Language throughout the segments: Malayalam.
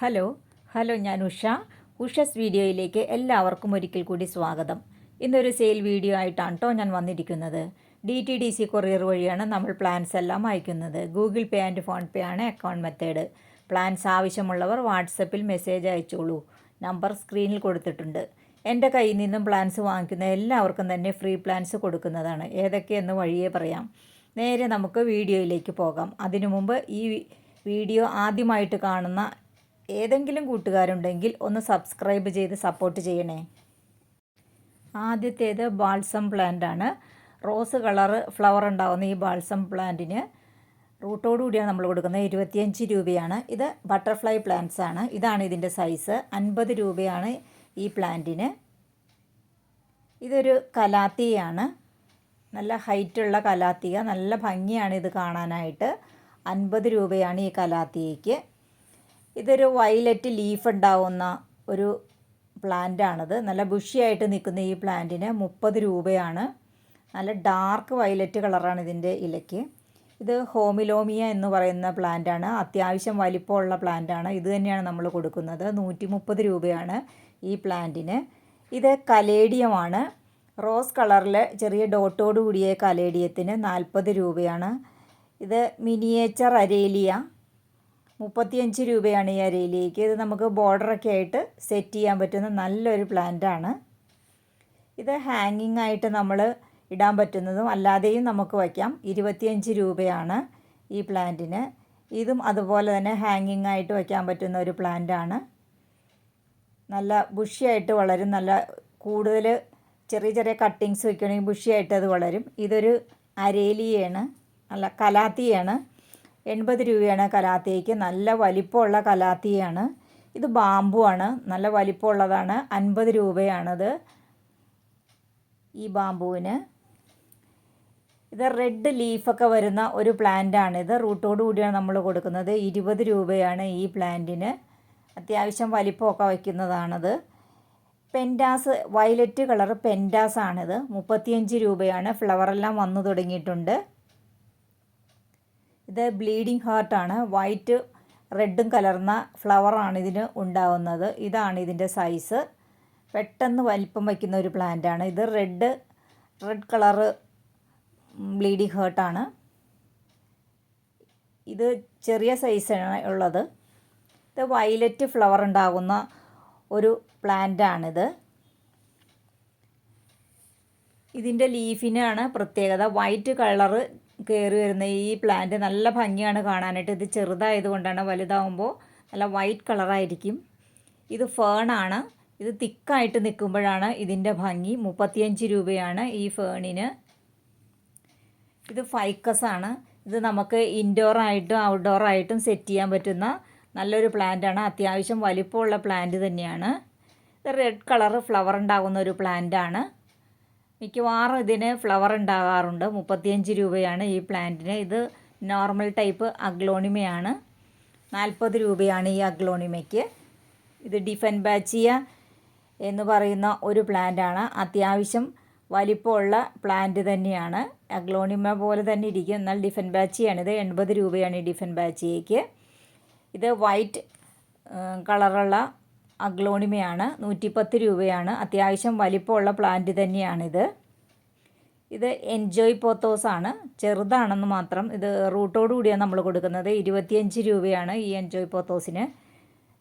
ഹലോ ഹലോ ഞാൻ ഉഷ. ഉഷസ് വീഡിയോയിലേക്ക് എല്ലാവർക്കും ഒരിക്കൽ കൂടി സ്വാഗതം. ഇന്നൊരു സെയിൽ വീഡിയോ ആയിട്ടാണ് കേട്ടോ ഞാൻ വന്നിരിക്കുന്നത്. D T D C courier വഴിയാണ് നമ്മൾ പ്ലാൻസ് എല്ലാം അയക്കുന്നത്. Google Pay and PhonePe ആണ് അക്കൗണ്ട് മെത്തേഡ് പ്ലാൻസ് ആവശ്യമുള്ളവർ വാട്സപ്പിൽ മെസ്സേജ് അയച്ചോളൂ. നമ്പർ സ്ക്രീനിൽ കൊടുത്തിട്ടുണ്ട്. എന്റെ കയ്യിൽ നിന്നും പ്ലാൻസ് വാങ്ങിക്കുന്ന എല്ലാവർക്കും തന്നെ ഫ്രീ പ്ലാൻസ് കൊടുക്കുന്നതാണ്. ഏതൊക്കെയെന്ന് വഴിയേ പറയാം. നേരെ നമുക്ക് വീഡിയോയിലേക്ക് പോകാം. അതിനു മുമ്പ് ഈ വീഡിയോ ആദ്യമായിട്ട് കാണുന്ന ഏതെങ്കിലും കൂട്ടുകാരുണ്ടെങ്കിൽ ഒന്ന് സബ്സ്ക്രൈബ് ചെയ്ത് സപ്പോർട്ട് ചെയ്യണേ. ആദ്യത്തേത് ബാൾസം പ്ലാന്റ് ആണ്. റോസ് കളർ ഫ്ലവർ ഉണ്ടാകുന്ന ഈ ബാൾസം പ്ലാന്റിന് റൂട്ടോടു കൂടിയാണ് നമ്മൾ കൊടുക്കുന്നത്. ഇരുപത്തിയഞ്ച് രൂപയാണ്. ഇത് ബട്ടർഫ്ലൈ പ്ലാന്റ്സ് ആണ്. ഇതാണ് ഇതിന്റെ സൈസ് അൻപത് രൂപയാണ് ഈ പ്ലാന്റിന് ഇതൊരു കലാത്തിയാണ്. നല്ല ഹൈറ്റുള്ള കലാത്തിയ നല്ല ഭംഗിയാണ് ഇത് കാണാനായിട്ട്. അൻപത് രൂപയാണ് ഈ കലാത്തിയയ്ക്ക്. ഇതൊരു വയലറ്റ് ലീഫ് ഉണ്ടാവുന്ന ഒരു പ്ലാന്റാണത് നല്ല ബുഷിയായിട്ട് നിൽക്കുന്ന ഈ പ്ലാന്റിന് മുപ്പത് രൂപയാണ്. നല്ല ഡാർക്ക് വയലറ്റ് കളറാണ് ഇതിന്റെ ഇലയ്ക്ക്. ഇത് ഹോമിലോമിയ എന്ന് പറയുന്ന പ്ലാന്റാണ് അത്യാവശ്യം വലിപ്പമുള്ള പ്ലാന്റാണ് ഇത് തന്നെയാണ് നമ്മൾ കൊടുക്കുന്നത്. നൂറ്റി മുപ്പത് രൂപയാണ് ഈ പ്ലാന്റിന് ഇത് കലേഡിയമാണ് റോസ് കളറിൽ ചെറിയ ഡോട്ടോട് കൂടിയ കലേഡിയത്തിന് നാൽപ്പത് രൂപയാണ്. ഇത് മിനിയേച്ചർ അരേലിയ. മുപ്പത്തിയഞ്ച് രൂപയാണ് ഈ അരയിലേക്ക്. ഇത് നമുക്ക് ബോർഡറൊക്കെ ആയിട്ട് സെറ്റ് ചെയ്യാൻ പറ്റുന്ന നല്ലൊരു പ്ലാന്റാണ് ഇത് ഹാങ്ങിങ് ആയിട്ട് നമ്മൾ ഇടാൻ പറ്റുന്നതും അല്ലാതെയും നമുക്ക് വയ്ക്കാം. ഇരുപത്തിയഞ്ച് രൂപയാണ് ഈ പ്ലാന്റിന് ഇതും അതുപോലെ തന്നെ ഹാങ്ങിങ് ആയിട്ട് വയ്ക്കാൻ പറ്റുന്ന ഒരു പ്ലാന്റാണ് നല്ല ബുഷിയായിട്ട് വളരും. നല്ല കൂടുതൽ ചെറിയ ചെറിയ കട്ടിങ്സ് വയ്ക്കണമെങ്കിൽ ബുഷിയായിട്ട് അത് വളരും. ഇതൊരു അരേലിയാണ് നല്ല കലാത്തിയാണ്. എൺപത് രൂപയാണ് കലാത്തിയയ്ക്ക്. നല്ല വലിപ്പമുള്ള കലാത്തിയാണ്. ഇത് ബാമ്പു ആണ്. നല്ല വലിപ്പമുള്ളതാണ്. അൻപത് രൂപയാണത് ഈ ബാമ്പുവിന് ഇത് റെഡ് ലീഫൊക്കെ വരുന്ന ഒരു പ്ലാന്റാണ് ഇത് റൂട്ടോട് കൂടിയാണ് നമ്മൾ കൊടുക്കുന്നത്. ഇരുപത് രൂപയാണ് ഈ പ്ലാന്റിന് അത്യാവശ്യം വലിപ്പമൊക്കെ വയ്ക്കുന്നതാണത്. പെന്റാസ് വയലറ്റ് കളർ പെന്റാസ് ആണിത്. മുപ്പത്തിയഞ്ച് രൂപയാണ്. ഫ്ലവറെല്ലാം വന്നു തുടങ്ങിയിട്ടുണ്ട്. ഇത് ബ്ലീഡിങ് ഹാർട്ടാണ് വൈറ്റ് റെഡും കലർന്ന ഫ്ലവറാണ് ഇതിന് ഉണ്ടാവുന്നത്. ഇതാണ് ഇതിന്റെ സൈസ്. പെട്ടെന്ന് വലിപ്പം വയ്ക്കുന്ന ഒരു പ്ലാന്റാണ് ഇത് റെഡ് റെഡ് കളറ് ബ്ലീഡിങ് ഹേർട്ടാണ് ഇത് ചെറിയ സൈസാണ് ഉള്ളത്. ഇത് വയലറ്റ് ഫ്ലവർ ഉണ്ടാകുന്ന ഒരു പ്ലാന്റാണിത് ഇതിന്റെ ലീഫിനാണ് പ്രത്യേകത. വൈറ്റ് കളറ് കയറി വരുന്ന ഈ പ്ലാന്റ് നല്ല ഭംഗിയാണ് കാണാനായിട്ട്. ഇത് ചെറുതായതുകൊണ്ടാണ് വലുതാവുമ്പോൾ നല്ല വൈറ്റ് കളറായിരിക്കും ഇത് ഫേണാണ് ഇത് തിക്കായിട്ട് നിൽക്കുമ്പോഴാണ് ഇതിന്റെ ഭംഗി. മുപ്പത്തിയഞ്ച് രൂപയാണ് ഈ ഫേണിന് ഇത് ഫൈക്കസ് ആണ്. ഇത് നമുക്ക് ഇൻഡോർ ആയിട്ടും ഔട്ട്ഡോർ ആയിട്ടും സെറ്റ് ചെയ്യാൻ പറ്റുന്ന നല്ലൊരു പ്ലാന്റാണ് അത്യാവശ്യം വലിപ്പമുള്ള പ്ലാന്റ് തന്നെയാണ്. ഇത് റെഡ് കളർ ഫ്ലവർ ഉണ്ടാകുന്ന ഒരു പ്ലാന്റാണ് മിക്കവാറും ഇതിന് ഫ്ലവർ ഉണ്ടാകാറുണ്ട്. മുപ്പത്തിയഞ്ച് രൂപയാണ് ഈ പ്ലാന്റിന് ഇത് നോർമൽ ടൈപ്പ് അഗ്ലോണിമയാണ്. നാൽപ്പത് രൂപയാണ് ഈ അഗ്ലോണിമയ്ക്ക്. ഇത് ഡിഫൻ ബാച്ചിയ എന്ന് പറയുന്ന ഒരു പ്ലാന്റാണ് അത്യാവശ്യം വലിപ്പമുള്ള പ്ലാന്റ് തന്നെയാണ്. അഗ്ലോണിമ പോലെ തന്നെ ഇരിക്കും. എന്നാൽ ഡിഫൻ ബാച്ചിയാണ് ഇത് എൺപത് രൂപയാണ് ഈ ഡിഫൻ ബാച്ചിയയ്ക്ക് ഇത് വൈറ്റ് കളറുള്ള അഗ്ലോണിമയാണ്. നൂറ്റിപ്പത്ത് രൂപയാണ്. അത്യാവശ്യം വലിപ്പമുള്ള പ്ലാന്റ് തന്നെയാണിത്. ഇത് എൻജോയ് പോത്തോസ് ആണ് ചെറുതാണെന്ന് മാത്രം ഇത് റൂട്ടോട് കൂടിയാണ് നമ്മൾ കൊടുക്കുന്നത്. ഇരുപത്തിയഞ്ച് രൂപയാണ് ഈ എൻജോയ് പോത്തോസിന്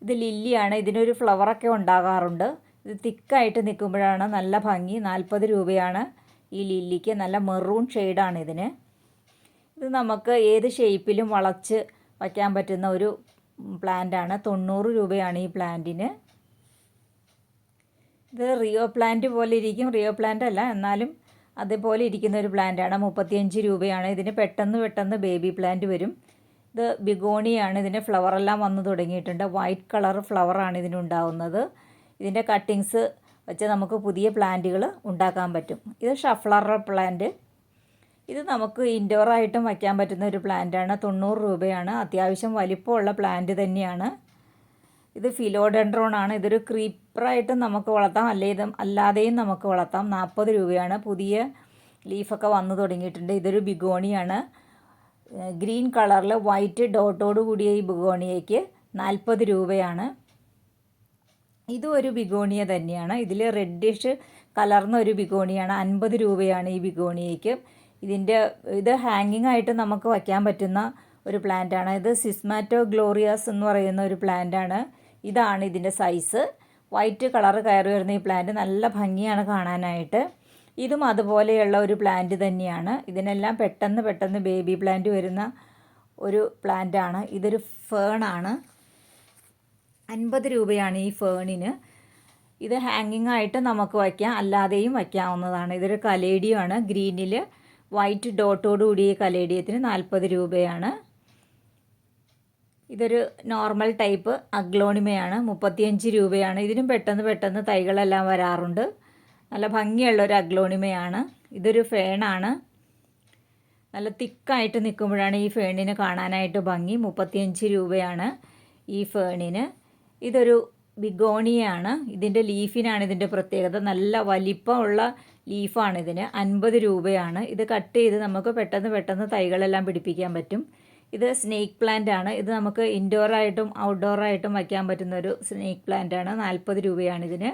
ഇത് ലില്ലിയാണ്. ഇതിനൊരു ഫ്ലവറൊക്കെ ഉണ്ടാകാറുണ്ട്. ഇത് തിക്കായിട്ട് നിൽക്കുമ്പോഴാണ് നല്ല ഭംഗി. നാൽപ്പത് രൂപയാണ് ഈ ലില്ലിക്ക്. നല്ല മെറൂൺ ഷെയ്ഡാണ് ഇതിന്. ഇത് നമുക്ക് ഏത് ഷേപ്പിലും വളച്ച് വയ്ക്കാൻ പറ്റുന്ന ഒരു പ്ലാന്റാണ് തൊണ്ണൂറ് രൂപയാണ് ഈ പ്ലാന്റിന് ഇത് റിയോ പ്ലാന്റ് പോലെ ഇരിക്കും. റിയോ പ്ലാന്റ് അല്ല എന്നാലും അതേപോലെ ഇരിക്കുന്ന ഒരു പ്ലാന്റാണ് മുപ്പത്തിയഞ്ച് രൂപയാണ്. ഇതിന് പെട്ടെന്ന് പെട്ടെന്ന് ബേബി പ്ലാന്റ് വരും. ഇത് ബിഗോണിയാണ്. ഇതിന്റെ ഫ്ലവറെല്ലാം വന്നു തുടങ്ങിയിട്ടുണ്ട്. വൈറ്റ് കളർ ഫ്ലവറാണ് ഇതിനുണ്ടാവുന്നത് ഇതിന്റെ കട്ടിങ്സ് വെച്ച് നമുക്ക് പുതിയ പ്ലാന്റുകൾ ഉണ്ടാക്കാൻ പറ്റും. ഇത് ഷഫ്ലർ പ്ലാന്റ് ഇത് നമുക്ക് ഇൻഡോറായിട്ടും വയ്ക്കാൻ പറ്റുന്ന ഒരു പ്ലാന്റാണ് തൊണ്ണൂറ് രൂപയാണ്. അത്യാവശ്യം വലിപ്പമുള്ള പ്ലാന്റ് തന്നെയാണ്. ഇത് ഫിലോഡെൻഡ്രോൺ ആണ്. ഇതൊരു ക്രീപ്പറായിട്ടും നമുക്ക് വളർത്താം. അല്ലേ അല്ലാതെയും നമുക്ക് വളർത്താം. നാൽപ്പത് രൂപയാണ്. പുതിയ ലീഫൊക്കെ വന്നു തുടങ്ങിയിട്ടുണ്ട്. ഇതൊരു ബിഗോണിയാണ്. ഗ്രീൻ കളറിൽ വൈറ്റ് ഡോട്ടോട് കൂടിയ ഈ ബിഗോണിയയ്ക്ക് നാൽപ്പത് രൂപയാണ്. ഇതും ഒരു ബിഗോണിയ തന്നെയാണ്. ഇതിൽ റെഡിഷ് കലർന്ന ഒരു ബിഗോണിയാണ്. അൻപത് രൂപയാണ് ഈ ബിഗോണിയയ്ക്ക്. ഇതിന്റെ ഇത് ഹാങ്ങിങ് ആയിട്ട് നമുക്ക് വയ്ക്കാൻ പറ്റുന്ന ഒരു പ്ലാന്റാണ്. ഇത് സിസ്മാറ്റോ ഗ്ലോറിയാസ് എന്ന് പറയുന്ന ഒരു പ്ലാന്റാണ്. ഇതാണ് ഇതിന്റെ സൈസ് വൈറ്റ് കളർ കയറി വരുന്ന ഈ പ്ലാന്റ് നല്ല ഭംഗിയാണ് കാണാനായിട്ട്. ഇതും അതുപോലെയുള്ള ഒരു പ്ലാന്റ് തന്നെയാണ്. ഇതിനെല്ലാം പെട്ടെന്ന് പെട്ടെന്ന് ബേബി പ്ലാന്റ് വരുന്ന ഒരു പ്ലാന്റാണ് ഇതൊരു ഫേണാണ് അൻപത് രൂപയാണ് ഈ ഫേണിന് ഇത് ഹാങ്ങിങ് ആയിട്ട് നമുക്ക് വയ്ക്കാം. അല്ലാതെയും വയ്ക്കാവുന്നതാണ്. ഇതൊരു കലേഡിയമാണ്. ഗ്രീനിൽ വൈറ്റ് ഡോട്ടോട് കൂടിയ കലേഡിയത്തിന് നാൽപ്പത് രൂപയാണ്. ഇതൊരു നോർമൽ ടൈപ്പ് അഗ്ലോണിമയാണ്. മുപ്പത്തിയഞ്ച് രൂപയാണ്. ഇതിനും പെട്ടെന്ന് പെട്ടെന്ന് തൈകളെല്ലാം വരാറുണ്ട്. നല്ല ഭംഗിയുള്ള ഒരു അഗ്ലോണിമയാണ്. ഇതൊരു ഫേണാണ്. നല്ല തിക്കായിട്ട് നിൽക്കുമ്പോഴാണ് ഈ ഫേണിന് കാണാനായിട്ട് ഭംഗി. മുപ്പത്തിയഞ്ച് രൂപയാണ് ഈ ഫേണിന്. ഇതൊരു ബിഗോണിയാണ്. ഇതിന്റെ ലീഫിനാണ് ഇതിന്റെ പ്രത്യേകത. നല്ല വലിപ്പമുള്ള ലീഫാണ് ഇതിന്. അൻപത് രൂപയാണ്. ഇത് കട്ട് ചെയ്ത് നമുക്ക് പെട്ടെന്ന് പെട്ടെന്ന് തൈകളെല്ലാം പിടിപ്പിക്കാൻ പറ്റും. ഇത് സ്നേക്ക് പ്ലാന്റ് ആണ്. ഇത് നമുക്ക് ഇൻഡോർ ആയിട്ടും ഔട്ട്ഡോർ ആയിട്ടും വയ്ക്കാൻ പറ്റുന്ന ഒരു സ്നേക്ക് പ്ലാന്റ് ആണ്. നാൽപ്പത് രൂപയാണ് ഇതിന്.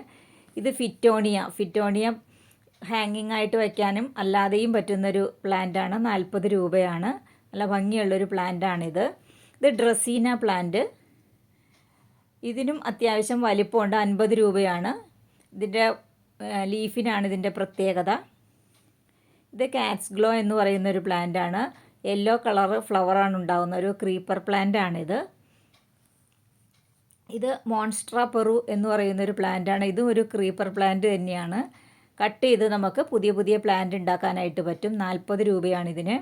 ഇത് ഫിറ്റോണിയ ഫിറ്റോണിയ ഹാങ്ങിങ് ആയിട്ട് വയ്ക്കാനും അല്ലാതെയും പറ്റുന്നൊരു പ്ലാന്റ് ആണ്. നാൽപ്പത് രൂപയാണ്. നല്ല ഭംഗിയുള്ളൊരു പ്ലാന്റ് ആണിത് ഇത്. ഡ്രസീന പ്ലാന്റ് ഇതിനും അത്യാവശ്യം വലിപ്പമുണ്ട്. അൻപത് രൂപയാണ്. ഇതിന്റെ ലീഫിനാണ് ഇതിന്റെ പ്രത്യേകത. ഇത് കാറ്റ്സ് ഗ്ലോ എന്ന് പറയുന്ന ഒരു പ്ലാന്റ് ആണ്. യെല്ലോ കളർ ഫ്ലവറാണ് ഉണ്ടാകുന്ന ഒരു ക്രീപ്പർ പ്ലാന്റ് ആണിത്. ഇത് മോൺസ്ട്ര പെറു എന്ന് പറയുന്ന ഒരു പ്ലാന്റ് ആണ്. ഇതും ഒരു ക്രീപ്പർ പ്ലാന്റ് തന്നെയാണ്. കട്ട് ചെയ്ത് നമുക്ക് പുതിയ പുതിയ പ്ലാന്റ് ഉണ്ടാക്കാനായിട്ട് പറ്റും. നാൽപ്പത് രൂപയാണ് ഇതിന്.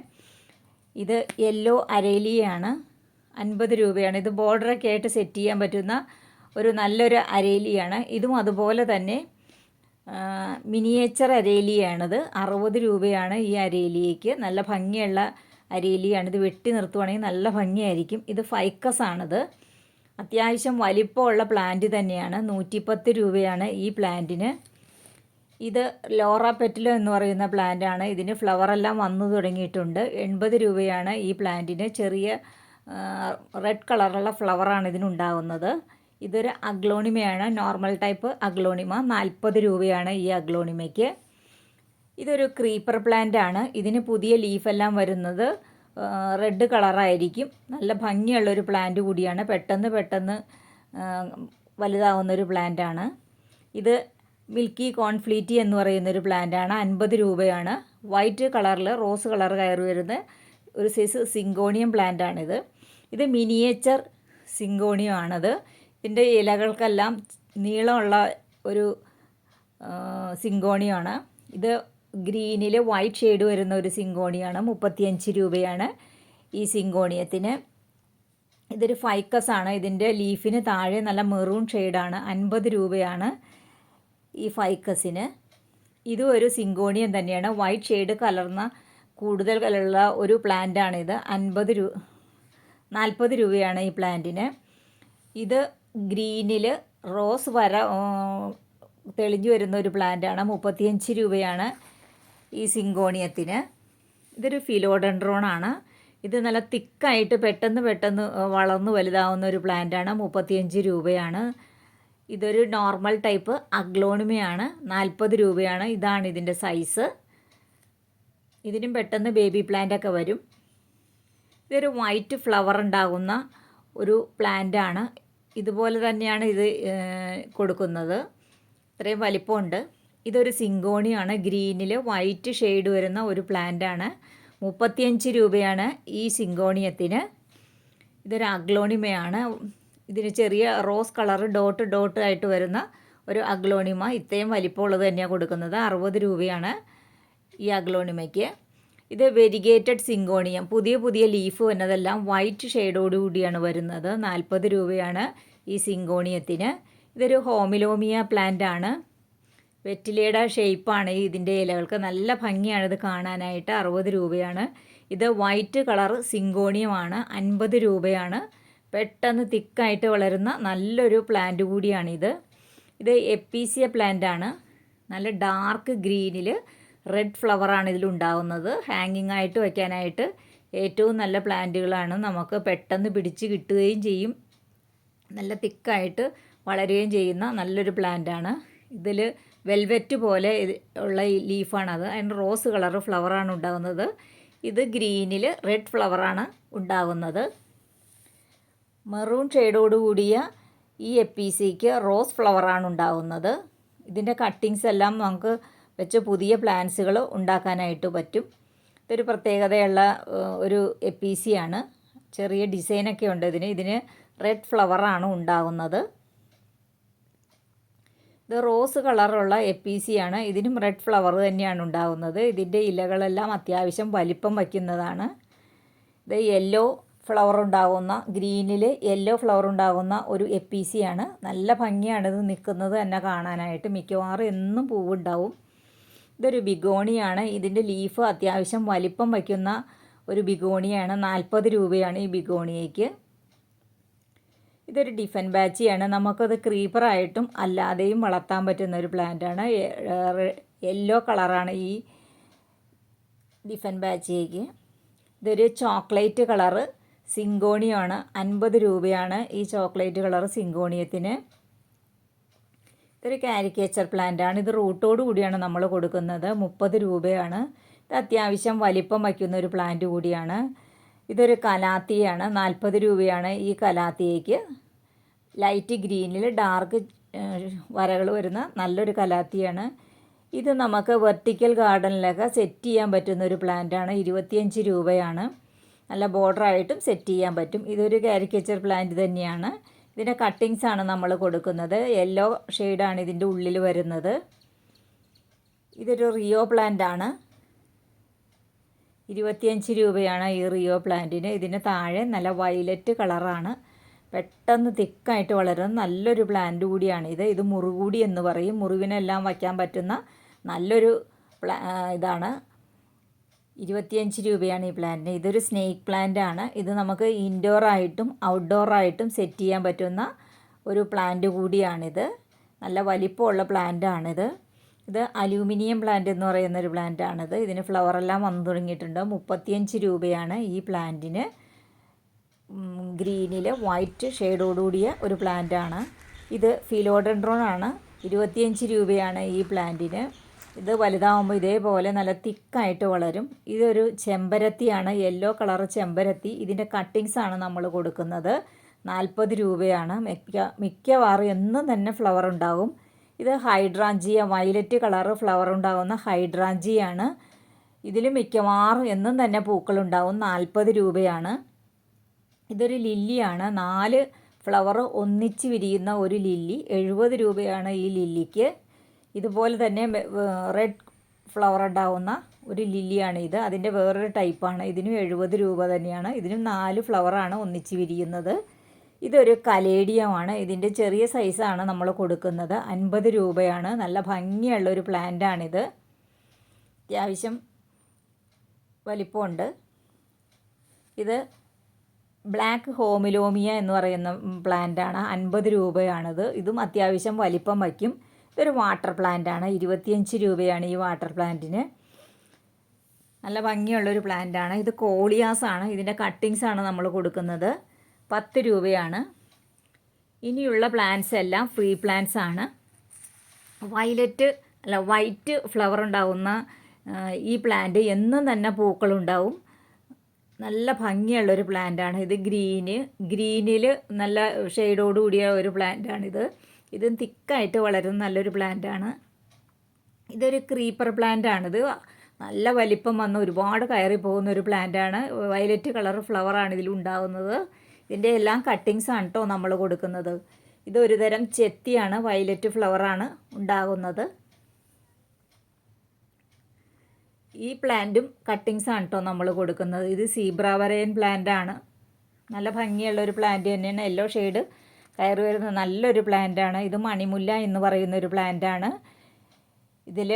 ഇത് യെല്ലോ അരേലിയാണ്. അൻപത് രൂപയാണ്. ഇത് ബോർഡറൊക്കെ ആയിട്ട് സെറ്റ് ചെയ്യാൻ പറ്റുന്ന ഒരു നല്ലൊരു അരേലിയാണ്. ഇതും അതുപോലെ തന്നെ മിനിയേച്ചർ അരേലിയാണിത്. അറുപത് രൂപയാണ് ഈ അരേലിയയ്ക്ക് നല്ല ഭംഗിയുള്ള അരേലിയാണ് ഇത് വെട്ടി നിർത്തുവാണെങ്കിൽ നല്ല ഭംഗിയായിരിക്കും. ഇത് ഫൈക്കസ് ആണിത് അത്യാവശ്യം വലിപ്പമുള്ള പ്ലാന്റ് തന്നെയാണ്. നൂറ്റിപ്പത്ത് രൂപയാണ് ഈ പ്ലാന്റിന്. ഇത് ലോറ പെറ്റിലോ എന്ന് പറയുന്ന പ്ലാന്റ് ആണ് ഇതിന് ഫ്ലവറെല്ലാം വന്നു തുടങ്ങിയിട്ടുണ്ട്. എൺപത് രൂപയാണ് ഈ പ്ലാന്റിന്. ചെറിയ റെഡ് കളറുള്ള ഫ്ലവറാണ് ഇതിനുണ്ടാകുന്നത് ഇതൊരു അഗ്ലോണിമയാണ്. Normal type aglaonema. നാൽപ്പത് രൂപയാണ് ഈ അഗ്ലോണിമയ്ക്ക്. ഇതൊരു ക്രീപ്പർ പ്ലാന്റ് ആണ്. ഇതിന് പുതിയ ലീഫെല്ലാം വരുന്നത് റെഡ് കളറായിരിക്കും നല്ല ഭംഗിയുള്ളൊരു പ്ലാന്റ് കൂടിയാണ്. പെട്ടെന്ന് പെട്ടെന്ന് വലുതാവുന്നൊരു പ്ലാന്റ് ആണ്. ഇത് മിൽക്കി കോൺഫ്ലീറ്റി എന്ന് പറയുന്നൊരു പ്ലാന്റ് ആണ്. അൻപത് രൂപയാണ്. വൈറ്റ് കളറിൽ റോസ് കളർ കയറി വരുന്ന ഒരു സൈസ് സിങ്കോണിയം പ്ലാന്റ് ആണിത്. ഇത് മിനിയേച്ചർ സിങ്കോണിയം ആണത് ഇതിന്റെ ഇലകൾക്കെല്ലാം നീളമുള്ള ഒരു സിങ്കോണിയമാണ്. ഇത് ഗ്രീനിൽ വൈറ്റ് ഷെയ്ഡ് വരുന്ന ഒരു സിങ്കോണിയാണ്. മുപ്പത്തിയഞ്ച് രൂപയാണ് ഈ സിങ്കോണിയത്തിന്. ഇതൊരു ഫൈക്കസ് ആണ്. ഇതിന്റെ ലീഫിന് താഴെ നല്ല മെറൂൺ ഷെയ്ഡാണ് അൻപത് രൂപയാണ് ഈ ഫൈക്കസിന് ഇതും ഒരു സിങ്കോണിയം തന്നെയാണ്. വൈറ്റ് ഷെയ്ഡ് കലർന്ന കൂടുതൽ കലറുള്ള ഒരു പ്ലാന്റാണിത് അൻപത് രൂ നാൽപ്പത് രൂപയാണ് ഈ പ്ലാന്റിന് ഇത് ഗ്രീനിൽ റോസ് വര തെളിഞ്ഞു വരുന്ന ഒരു പ്ലാന്റാണ് മുപ്പത്തിയഞ്ച് രൂപയാണ്. ഈ സിങ്കോണിയത്തിന്. ഇതൊരു ഫിലോഡൻഡ്രോൺ ആണ് ഇത് നല്ല തിക്കായിട്ട് പെട്ടെന്ന് പെട്ടെന്ന് വളർന്ന് വലുതാവുന്ന ഒരു പ്ലാന്റാണ്. മുപ്പത്തിയഞ്ച് രൂപയാണ്. ഇതൊരു നോർമൽ ടൈപ്പ് അഗ്ലോണിമയാണ്. നാൽപ്പത് രൂപയാണ്. ഇതാണ് ഇതിന്റെ സൈസ്. ഇതിനും പെട്ടെന്ന് ബേബി പ്ലാന്റ് ഒക്കെ വരും. ഇതൊരു വൈറ്റ് ഫ്ലവർ ഉണ്ടാകുന്ന ഒരു പ്ലാന്റാണ്. ഇതുപോലെ തന്നെയാണ് ഇത് കൊടുക്കുന്നത്. ഇത്രയും വലിപ്പമുണ്ട്. ഇതൊരു സിങ്കോണിയാണ്. ഗ്രീനിൽ വൈറ്റ് ഷെയ്ഡ് വരുന്ന ഒരു പ്ലാന്റാണ്. മുപ്പത്തിയഞ്ച് രൂപയാണ് ഈ സിങ്കോണിയത്തിന്. ഇതൊരു അഗ്ലോണിമയാണ്. ഇതിന് ചെറിയ റോസ് കളർ ഡോട്ട് ഡോട്ട് ആയിട്ട് വരുന്ന ഒരു അഗ്ലോണിമ. ഇത്രയും വലിപ്പമുള്ളത് തന്നെയാണ് കൊടുക്കുന്നത്. അറുപത് രൂപയാണ് ഈ അഗ്ലോണിമയ്ക്ക്. ഇത് വെരിഗേറ്റഡ് സിങ്കോണിയം. പുതിയ പുതിയ ലീഫ് വന്നതെല്ലാം വൈറ്റ് ഷെയ്ഡോട് കൂടിയാണ് വരുന്നത്. നാൽപ്പത് രൂപയാണ് ഈ സിങ്കോണിയത്തിന്. ഇതൊരു ഹോമിലോമിയ പ്ലാന്റ് ആണ് വെറ്റിലയുടെ ഷേപ്പാണ് ഇതിന്റെ ഇലകൾക്ക് നല്ല ഭംഗിയാണ് ഇത് കാണാനായിട്ട്. അറുപത് രൂപയാണ്. ഇത് വൈറ്റ് കളർ സിങ്കോണിയമാണ്. അൻപത് രൂപയാണ്. പെട്ടെന്ന് തിക്കായിട്ട് വളരുന്ന നല്ലൊരു പ്ലാന്റ് കൂടിയാണിത് ഇത്. എപ്പീസിയ പ്ലാന്റ് ആണ്. നല്ല ഡാർക്ക് ഗ്രീനിൽ റെഡ് ഫ്ലവറാണ് ഇതിലുണ്ടാകുന്നത് ഹാങ്ങിങ് ആയിട്ട് വയ്ക്കാനായിട്ട് ഏറ്റവും നല്ല പ്ലാന്റുകളാണ് നമുക്ക് പെട്ടെന്ന് പിടിച്ച് കിട്ടുകയും ചെയ്യും. നല്ല തിക്കായിട്ട് വളരുകയും ചെയ്യുന്ന നല്ലൊരു പ്ലാന്റാണ് ഇതിൽ വെൽവെറ്റ് പോലെ ഉള്ള ലീഫാണത്. അതിന് റോസ് കളർ ഫ്ലവറാണ് ഉണ്ടാകുന്നത് ഇത് ഗ്രീനിൽ റെഡ് ഫ്ലവറാണ് ഉണ്ടാകുന്നത് മെറൂൺ ഷെയ്ഡോടുകൂടിയ ഈ എപ്പീസിക്ക് റോസ് ഫ്ലവറാണ് ഉണ്ടാകുന്നത് ഇതിന്റെ കട്ടിങ്സ് എല്ലാം നമുക്ക് വെച്ച് പുതിയ പ്ലാന്റ്സുകൾ ഉണ്ടാക്കാനായിട്ട് പറ്റും. ഇതൊരു പ്രത്യേകതയുള്ള ഒരു എപ്പീസിയാണ് ചെറിയ ഡിസൈനൊക്കെ ഉണ്ട് ഇതിന്. ഇതിന് റെഡ് ഫ്ലവറാണ് ഉണ്ടാകുന്നത് ഇത് റോസ് കളറുള്ള എപ്പീസിയാണ് ഇതിനും റെഡ് ഫ്ലവർ തന്നെയാണ് ഉണ്ടാകുന്നത് ഇതിന്റെ ഇലകളെല്ലാം അത്യാവശ്യം വലിപ്പം വയ്ക്കുന്നതാണ്. ഇത് യെല്ലോ ഫ്ലവർ ഉണ്ടാകുന്ന ഗ്രീനിൽ യെല്ലോ ഫ്ലവർ ഉണ്ടാകുന്ന ഒരു എപ്പീസിയാണ് നല്ല ഭംഗിയാണ് ഇത് നിൽക്കുന്നത് തന്നെ കാണാനായിട്ട്. മിക്കവാറും എന്നും പൂവുണ്ടാവും. ഇതൊരു ബിഗോണിയാണ്. ഇതിന്റെ ലീഫ് അത്യാവശ്യം വലിപ്പം വയ്ക്കുന്ന ഒരു ബിഗോണിയാണ്. നാൽപ്പത് രൂപയാണ് ഈ ബിഗോണിയയ്ക്ക്. ഇതൊരു ഡിഫൻ ബാച്ചിയാണ്. നമുക്കത് ക്രീപ്പറായിട്ടും അല്ലാതെയും വളർത്താൻ പറ്റുന്ന ഒരു പ്ലാന്റാണ്. യെല്ലോ കളറാണ് ഈ ഡിഫൻ ബാച്ചിയേക്ക് ഇതൊരു ചോക്ലേറ്റ് കളറ് സിങ്കോണിയാണ്. അൻപത് രൂപയാണ് ഈ ചോക്ലേറ്റ് കളർ സിങ്കോണിയത്തിന്. ഇതൊരു കാരിക്കേച്ചർ പ്ലാന്റ് ആണ് ഇത് റൂട്ടോട് കൂടിയാണ് നമ്മൾ കൊടുക്കുന്നത്. മുപ്പത് രൂപയാണ്. ഇത് അത്യാവശ്യം വലിപ്പം വയ്ക്കുന്ന ഒരു പ്ലാന്റ് കൂടിയാണ്. ഇതൊരു കലാത്തിയാണ്. നാൽപ്പത് രൂപയാണ് ഈ കലാത്തിയേക്ക്. ലൈറ്റ് ഗ്രീനിൽ ഡാർക്ക് വരകൾ വരുന്ന നല്ലൊരു കലാത്തിയാണ്. ഇത് നമുക്ക് വെർട്ടിക്കൽ ഗാർഡനിലൊക്കെ സെറ്റ് ചെയ്യാൻ പറ്റുന്ന ഒരു പ്ലാന്റാണ്. ഇരുപത്തിയഞ്ച് രൂപയാണ്. നല്ല ബോർഡറായിട്ടും സെറ്റ് ചെയ്യാൻ പറ്റും. ഇതൊരു കാരിക്കേച്ചർ പ്ലാന്റ് തന്നെയാണ്. ഇതിന്റെ കട്ടിങ്സ് ആണ് നമ്മൾ കൊടുക്കുന്നത്. യെല്ലോ ഷെയ്ഡാണ് ഇതിന്റെ ഉള്ളിൽ വരുന്നത്. ഇതൊരു റിയോ പ്ലാന്റ് ആണ് ഇരുപത്തിയഞ്ച് രൂപയാണ് ഈ റിയോ പ്ലാന്റിന്. ഇതിന് താഴെ നല്ല വയലറ്റ് കളറാണ്. പെട്ടെന്ന് തിക്കായിട്ട് വളരുന്ന നല്ലൊരു പ്ലാന്റ് കൂടിയാണ് ഇത്. ഇത് മുറുകൂടി എന്ന് പറയും. മുറിവിനെല്ലാം വയ്ക്കാൻ പറ്റുന്ന നല്ലൊരു പ്ലാ ഇതാണ്. ഇരുപത്തിയഞ്ച് രൂപയാണ് ഈ പ്ലാന്റിന് ഇതൊരു സ്നേക്ക് പ്ലാന്റ് ആണ്. ഇത് നമുക്ക് ഇൻഡോർ ആയിട്ടും ഔട്ട്ഡോർ ആയിട്ടും സെറ്റ് ചെയ്യാൻ പറ്റുന്ന ഒരു പ്ലാന്റ് കൂടിയാണിത്. നല്ല വലിപ്പമുള്ള പ്ലാന്റ് ആണിത്. ഇത് അലൂമിനിയം പ്ലാന്റ് എന്ന് പറയുന്ന ഒരു പ്ലാന്റ് ആണിത്. ഇതിന് ഫ്ലവർ എല്ലാം വന്നു തുടങ്ങിയിട്ടുണ്ട്. മുപ്പത്തിയഞ്ച് രൂപയാണ് ഈ പ്ലാന്റിന് ഗ്രീനിൽ വൈറ്റ് ഷെയ്ഡോടുകൂടിയ ഒരു പ്ലാന്റാണ്. ഇത് ഫിലോഡൻഡ്രോൺ ആണ് ഇരുപത്തിയഞ്ച് രൂപയാണ് ഈ പ്ലാന്റിന്. ഇത് വലുതാവുമ്പോൾ ഇതേപോലെ നല്ല തിക്കായിട്ട് വളരും. ഇതൊരു ചെമ്പരത്തിയാണ്. യെല്ലോ കളർ ചെമ്പരത്തി. ഇതിന്റെ കട്ടിങ്സ് ആണ് നമ്മൾ കൊടുക്കുന്നത്. നാൽപ്പത് രൂപയാണ്. മിക്ക മിക്കവാറും എന്നും തന്നെ ഫ്ലവർ ഉണ്ടാകും ഇത് ഹൈഡ്രാഞ്ചിയ വയലറ്റ് കളർ ഫ്ലവർ ഉണ്ടാകുന്ന ഹൈഡ്രാഞ്ചിയാണ്. ഇതിൽ മിക്കവാറും എന്നും തന്നെ പൂക്കളുണ്ടാവും. നാൽപ്പത് രൂപയാണ്. ഇതൊരു ലില്ലിയാണ്. നാല് ഫ്ലവർ ഒന്നിച്ച് വിരിയുന്ന ഒരു ലില്ലി. എഴുപത് രൂപയാണ് ഈ ലില്ലിക്ക്. ഇതുപോലെ തന്നെ റെഡ് ഫ്ലവർ ഉണ്ടാവുന്ന ഒരു ലില്ലിയാണ് ഇത്. അതിന്റെ വേറൊരു ടൈപ്പാണ്. ഇതിനും എഴുപത് രൂപ തന്നെയാണ്. ഇതിനും നാല് ഫ്ലവറാണ് ഒന്നിച്ച് വിരിയുന്നത്. ഇതൊരു കലേഡിയമാണ്. ഇതിന്റെ ചെറിയ സൈസാണ് നമ്മൾ കൊടുക്കുന്നത്. അൻപത് രൂപയാണ്. നല്ല ഭംഗിയുള്ള ഒരു പ്ലാന്റാണിത്. അത്യാവശ്യം വലിപ്പമുണ്ട്. ഇത് ബ്ലാക്ക് ഹോമിലോമിയ എന്ന് പറയുന്ന പ്ലാന്റാണ്. അൻപത് രൂപയാണിത്. ഇതും അത്യാവശ്യം വലിപ്പം വയ്ക്കും. ഇതൊരു വാട്ടർ പ്ലാന്റാണ്. ഇരുപത്തിയഞ്ച് രൂപയാണ് ഈ വാട്ടർ പ്ലാന്റിന്. നല്ല ഭംഗിയുള്ളൊരു പ്ലാന്റാണ്. ഇത് കോളിയാസ് ആണ് ഇതിന്റെ കട്ടിങ്സ് ആണ് നമ്മൾ കൊടുക്കുന്നത്. പത്ത് രൂപയാണ്. ഇനിയുള്ള പ്ലാന്റ്സ് എല്ലാം ഫ്രീ പ്ലാന്റ്സ് ആണ്. വയലറ്റ് അല്ല വൈറ്റ് ഫ്ലവർ ഉണ്ടാവുന്ന ഈ പ്ലാന്റ് എന്നും തന്നെ പൂക്കളുണ്ടാവും. നല്ല ഭംഗിയുള്ളൊരു പ്ലാന്റാണ്. ഇത് ഗ്രീന്. ഗ്രീനിൽ നല്ല ഷെയ്ഡോട് കൂടിയ ഒരു പ്ലാന്റാണിത്. ഇത് തിക്കായിട്ട് വളരുന്ന നല്ലൊരു പ്ലാന്റാണ്. ഇതൊരു ക്രീപ്പർ പ്ലാന്റ് ആണിത് നല്ല വലിപ്പം വന്ന് ഒരുപാട് കയറി പോകുന്ന ഒരു പ്ലാന്റാണ്. വയലറ്റ് കളർ ഫ്ലവറാണ് ഇതിൽ ഉണ്ടാകുന്നത് ഇതിന്റെ എല്ലാം കട്ടിങ്സ് ആണ് കേട്ടോ നമ്മൾ കൊടുക്കുന്നത്. ഇതൊരു തരം ചെത്തിയാണ് വയലറ്റ് ഫ്ലവറാണ് ഉണ്ടാകുന്നത് ഈ പ്ലാന്റും കട്ടിങ്സ് ആണ് കേട്ടോ നമ്മൾ കൊടുക്കുന്നത്. ഇത് സീബ്രാവരയൻ പ്ലാന്റ് ആണ് നല്ല ഭംഗിയുള്ള ഒരു പ്ലാന്റ് തന്നെയാണ്. യെല്ലോ ഷെയ്ഡ് കയറി വരുന്ന നല്ലൊരു പ്ലാന്റ് ആണ് ഇത് മണിമുല്ല എന്ന് പറയുന്ന ഒരു പ്ലാന്റ് ആണ് ഇതിൽ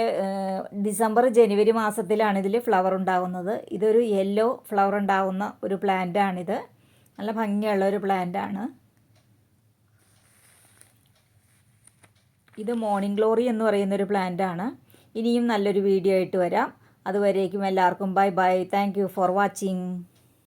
ഡിസംബർ ജനുവരി മാസത്തിലാണ് ഇതിൽ ഫ്ലവർ ഉണ്ടാകുന്നത് ഇതൊരു യെല്ലോ ഫ്ലവർ ഉണ്ടാകുന്ന ഒരു പ്ലാന്റ് ഇത്. നല്ല ഭംഗിയുള്ള ഒരു പ്ലാന്റ് ആണ് ഇത് മോർണിംഗ് ഗ്ലോറി എന്ന് പറയുന്ന ഒരു പ്ലാന്റ് ആണ് ഇനിയും നല്ലൊരു വീഡിയോ ആയിട്ട് വരാം. അതുവരേക്കും എല്ലാവർക്കും bye bye. Thank for watching